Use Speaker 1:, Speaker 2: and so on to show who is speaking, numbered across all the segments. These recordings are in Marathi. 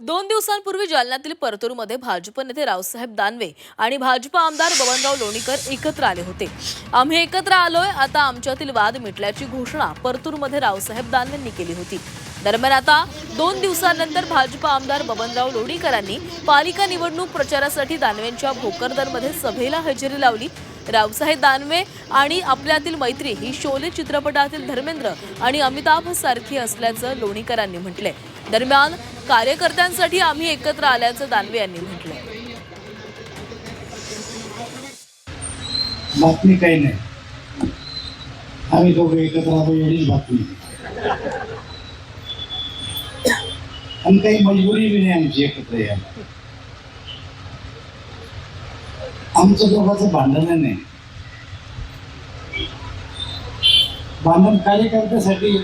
Speaker 1: दोन दिवसांपूर्वी जालन्यातील परतूरमध्ये भाजप नेते रावसाहेब दानवे आणि भाजप आमदार बबनराव लोणीकर एकत्र आले होते. आम्ही एकत्र आलोय आता आमच्यातील वाद मिटल्याची घोषणा परतूरमध्ये रावसाहेब दानवेंनी केली होती. दरम्यान आता दोन दिवसांनंतर भाजप आमदार बबनराव लोणीकरांनी पालिका निवडणूक प्रचारासाठी दानवेंच्या भोकरदनमध्ये सभेला हजेरी लावली. रावसाहेब दानवे आणि आपल्यातील मैत्री ही शोले चित्रपटातील धर्मेंद्र आणि अमिताभ सारखी असल्याचं लोणीकरांनी म्हटलंय. दरम्यान कार्यकर्त्यांसाठी आम्ही एकत्र आल्याचं दानवे यांनी म्हटलं
Speaker 2: बातमी काही नाही. आम्ही दोघं एकत्र आलो एवढीच बातमी. आणि काही मजबुरी बी नाही आमची एकत्र यायला. आमचं दोघांचं भांडण नाही. भांडण कार्यकर्त्यासाठी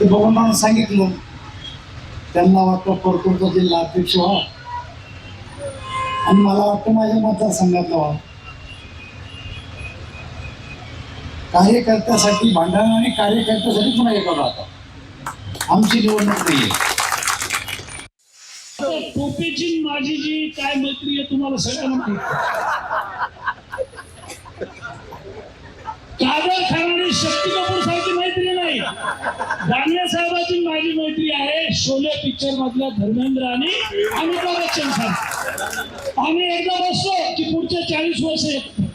Speaker 2: ते बघून मला सांगितलं. त्यांना वाटतं परतूरचा जिल्हा अध्यक्ष व्हा. आणि मला वाटतं माझ्या मतदारसंघातला व्हा. कार्यकर्त्यासाठी भांडण आणि कार्यकर्त्यासाठी पुन्हा एकत्र राहतात आमची निवडणूक नाही
Speaker 3: आता टोपेची माझी जी काय मैत्री आहे तुम्हाला सगळ्यांना माहिती दानवे माझी मैत्री आहे शोले पिक्चर मधल्या धर्मेंद्र आणि अमिताभ बच्चन साहेब. आम्ही एकदा बसलो की पुढचे चाळीस वर्ष एकत्र